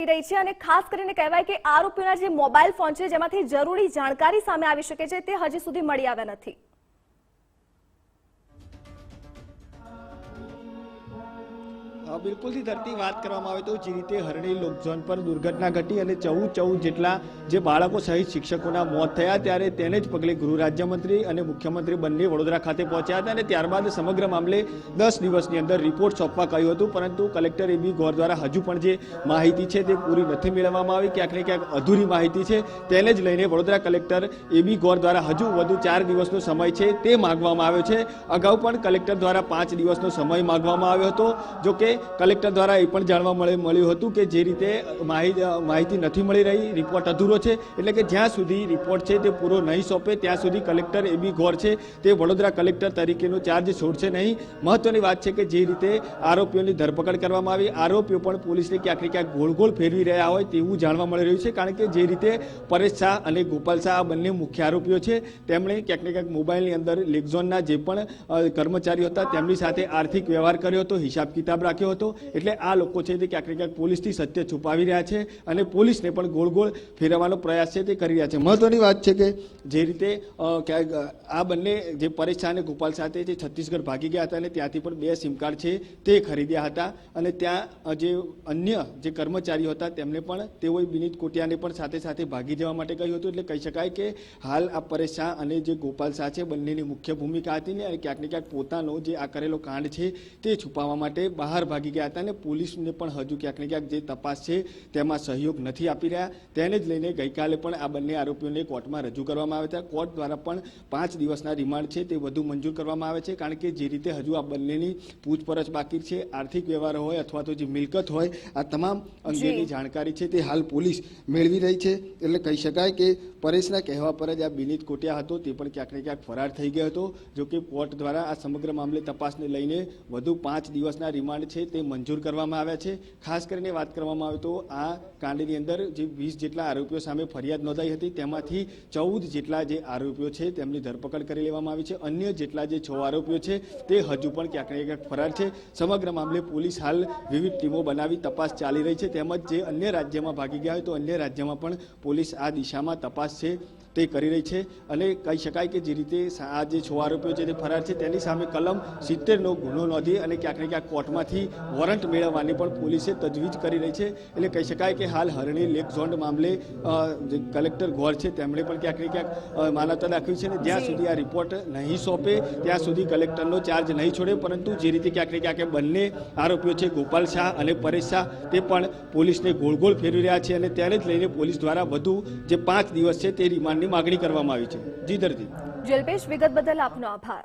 રહી છે અને ખાસ કરીને કહેવાય કે આરોપીના જે મોબાઈલ ફોન છે જેમાંથી જરૂરી જાણકારી સામે આવી શકે છે તે હજી સુધી મળી આવ્યા નથી. બિલકુલથી ધરતી વાત કરવામાં આવે તો જે રીતે હરણી લોકઝોન પર દુર્ઘટના ઘટી અને ચૌદ ચૌદ જેટલા જે બાળકો સહિત શિક્ષકોના મોત થયા ત્યારે તેને જ પગલે ગૃહ રાજ્યમંત્રી અને મુખ્યમંત્રી બંને વડોદરા ખાતે પહોંચ્યા હતા અને ત્યારબાદ સમગ્ર મામલે દસ દિવસની અંદર રિપોર્ટ સોંપવા કહ્યું હતું. પરંતુ કલેક્ટર એબી ગોર દ્વારા હજુ પણ જે માહિતી છે તે પૂરી નથી મેળવવામાં આવી. ક્યાંક ને ક્યાંક અધૂરી માહિતી છે. તેને જ લઈને વડોદરા કલેક્ટર એબી ગોર દ્વારા હજુ વધુ ચાર દિવસનો સમય છે તે માગવામાં આવ્યો છે. અગાઉ પણ કલેક્ટર દ્વારા પાંચ દિવસનો સમય માગવામાં આવ્યો હતો. જો કે કલેક્ટર દ્વારા એ પણ જાણવા મળે મળ્યું હતું કે જે રીતે માહિતી નથી મળી રહી રિપોર્ટ અધૂરો છે. એટલે કે જ્યાં સુધી રિપોર્ટ છે તે પૂરો નહીં સોંપે, ત્યાં સુધી કલેક્ટર એબી ગોર છે. તે વડોદરા કલેક્ટર તરીકેનો ચાર્જ છોડશે નહીં. મહત્વની વાત છે કે જે રીતે આરોપીઓની ધરપકડ કરવામાં આવી, આરોપીઓ પણ પોલીસને ક્યાંક ને ક્યાંક ગોળ ગોળ ફેરવી રહ્યા હોય તેવું જાણવા મળી રહ્યું છે. કારણ કે જે રીતે પરેશ શાહ અને ગોપાલ શાહ આ બંને મુખ્ય આરોપીઓ છે, તેમણે ક્યાંક ને ક્યાંક મોબાઈલની અંદર લેગઝોનના જે પણ કર્મચારીઓ હતા તેમની સાથે આર્થિક વ્યવહાર કર્યો હતો હિસાબ કિતાબ રાખ્યો હતો એટલે આ લોકો છે તે ક્યાંક ને ક્યાંક પોલીસથી સત્ય છુપાવી રહ્યા છે અને પોલીસને પણ ગોળ ગોળ ફેરવવાનો પ્રયાસ છે તે કરી રહ્યા છે. મહત્વની વાત છે કે જે રીતે ક્યાંક, આ બંને જે પરેશ શાહ અને ગોપાલ સાથે જે છત્તીસગઢ ભાગી ગયા હતા અને ત્યાંથી પણ બે સિમ કાર્ડ છે તે ખરીદ્યા હતા અને ત્યાં જે અન્ય જે કર્મચારીઓ હતા તેમને પણ તેઓએ વિનીત કોટિયાને પણ સાથે સાથે ભાગી જવા માટે કહ્યું હતું. એટલે કહી શકાય કે હાલ આ પરેશ શાહ અને જે ગોપાલ શાહ છે બંનેની મુખ્ય ભૂમિકા હતી ને અને ક્યાંક ને ક્યાંક પોતાનો જે આ કરેલો કાંડ છે તે છુપાવવા માટે બહાર ભાગી ગયા હતા અને પોલીસને પણ હજુ ક્યાંક ને ક્યાંક જે તપાસ છે તેમાં સહયોગ નથી આપી રહ્યા. તેને જ લઈને ગઈકાલે પણ આ બંને આરોપીઓને કોર્ટમાં રજૂ કરવામાં આવ્યા હતા. કોર્ટ દ્વારા પણ પાંચ દિવસના રિમાન્ડ છે તે વધુ મંજૂર કરવામાં આવે છે કારણ કે જે રીતે હજુ આ બંનેની પૂછપરછ બાકી છે આર્થિક વ્યવહાર હોય અથવા તો જે મિલકત હોય આ તમામ અંગેની જાણકારી છે તે હાલ પોલીસ મેળવી રહી છે. એટલે કહી શકાય કે પરેશના કહેવા પર જ આ બિનિત કોટિયા હતો તે પણ ક્યાંક ને ક્યાંક ફરાર થઈ ગયો હતો. જો કે કોર્ટ દ્વારા આ સમગ્ર મામલે તપાસને લઈને વધુ પાંચ દિવસના રિમાન્ડ છે તે મંજૂર કરવામાં આવ્યા છે. ખાસ કરીને વાત કરવામાં આવે તો આ કાંડની અંદર જે વીસ જેટલા આરોપીઓ સામે ફરિયાદ નોંધાઈ હતી, તેમાંથી ચૌદ જેટલા જે આરોપીઓ છે તેમની ધરપકડ કરી લેવામાં આવી છે. અન્ય જેટલા જે છ આરોપીઓ છે તે હજુ પણ ક્યાંક ને ક્યાંક ફરાર છે. સમગ્ર મામલે પોલીસ હાલ વિવિધ ટીમો બનાવી તપાસ ચાલી રહી છે. તેમજ જે અન્ય રાજ્યમાં ભાગી ગયા હોય તો અન્ય રાજ્યમાં પણ પોલીસ આ દિશામાં તપાસ છે. તે કરી રહી છે અને કહી શકાય કે જે રીતે આ જે છ આરોપીઓ છે તે ફરાર છે તેની સામે કલમ સિત્તેરનો ગુનો નોંધી અને ક્યાંક ને ક્યાંક કોર્ટમાંથી વોરંટ મેળવવાની પણ પોલીસે તજવીજ કરી રહી છે. એટલે કહી શકાય કે હાલ હરણી લેક ઝોન મામલે જે કલેક્ટર ગોર છે તેમણે પણ ક્યાંક ને ક્યાંક માનવતા દાખવી છે અને જ્યાં સુધી આ રિપોર્ટ નહીં સોંપે ત્યાં સુધી કલેક્ટરનો ચાર્જ નહીં છોડે. પરંતુ જે રીતે ક્યાંક ને ક્યાંક બંને આરોપીઓ છે ગોપાલ શાહ અને પરેશ શાહ તે પણ પોલીસને ગોળ ગોળ ફેરવી રહ્યા છે અને ત્યારે જ લઈને પોલીસ દ્વારા વધુ જે પાંચ દિવસ છે તે રિમાન્ડની માગણી કરવામાં આવી છે. જી દરજી. જલ્પેશ વિગત બદલ આપનો આભાર.